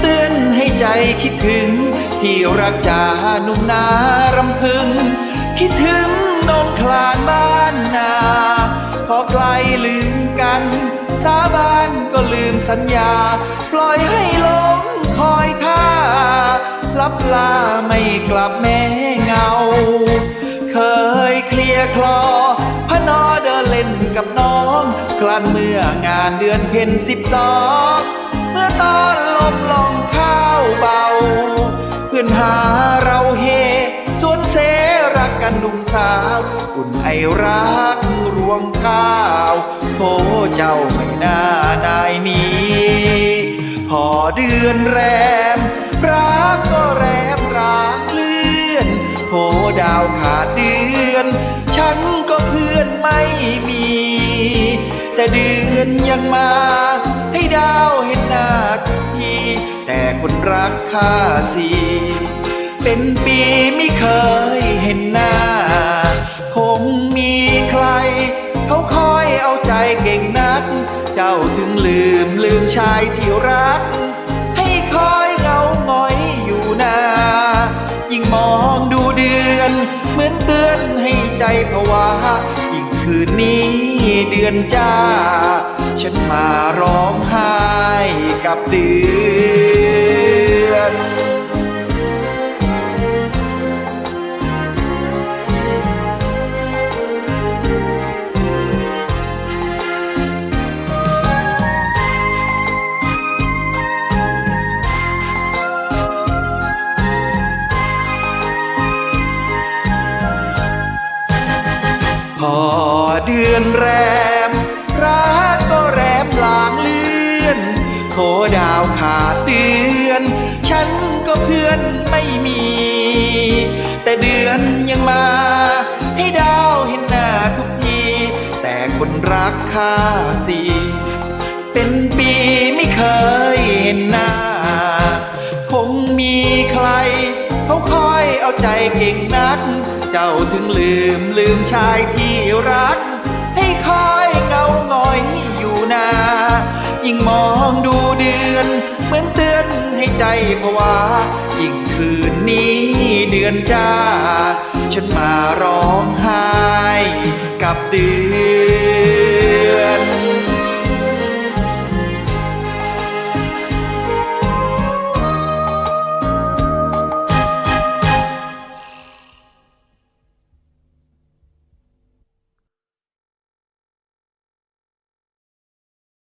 เตือนให้ใจคิดถึง ที่รักจานุ่มนารำพึง คิดถึงน้องคลานบ้านนา พอไกลลืมกัน สาบานก็ลืมสัญญา ปล่อยให้ลงคอยท่าลับลาไม่กลับแม่เงา เคยเคลียคลอพนอเดินเล่นกับน้องคลันเมื่องานเดือนเพ็ญสิบสอง มื่อตอนลมลองข้าวเบา เพื่อนหาเราเฮสวนเสรักกันหนุ่มสาว อุ่นไอรักรวงข้าวโทเจ้าไม่น่านายนี้ พอเดือนแรม รักก็แรมรักเลื่อนโทดาวขาดเดือน ฉันก็เพื่อนไม่มี แต่เดือนยังมา คนรักข้าสีเป็นปีไม่เคยเห็นหน้า คงมีใคร เขาคอยเอาใจเก่งนัก เจ้าถึงลืมลืมชายที่รัก ให้คอยเงาหงอยอยู่นายิ่งมองดูเดือน เหมือนเตือนให้ใจผวายิ่งคืนนี้เดือนจ้า ฉันมาร้องไห้กับเดือน เดือนแรม รักก็แรมลางเลื่อนโทดาวขาดเดือน ฉันก็เพื่อนไม่มี แต่เดือนยังมา ให้ดาวเห็นหน้าทุกทีแต่คนรักข้าสิเป็นปีไม่เคยเห็นหน้า คงมีใครเขาคอยเอาใจเก่งนัก เจ้าถึงลืมลืมชายที่รัก คอยเงาหงอยอยู่นา ยิ่งมองดูเดือน เหมือนเตือนให้ใจผวายิ่งคืนนี้เดือนจ้า ฉันมาร้องไห้กับเดือน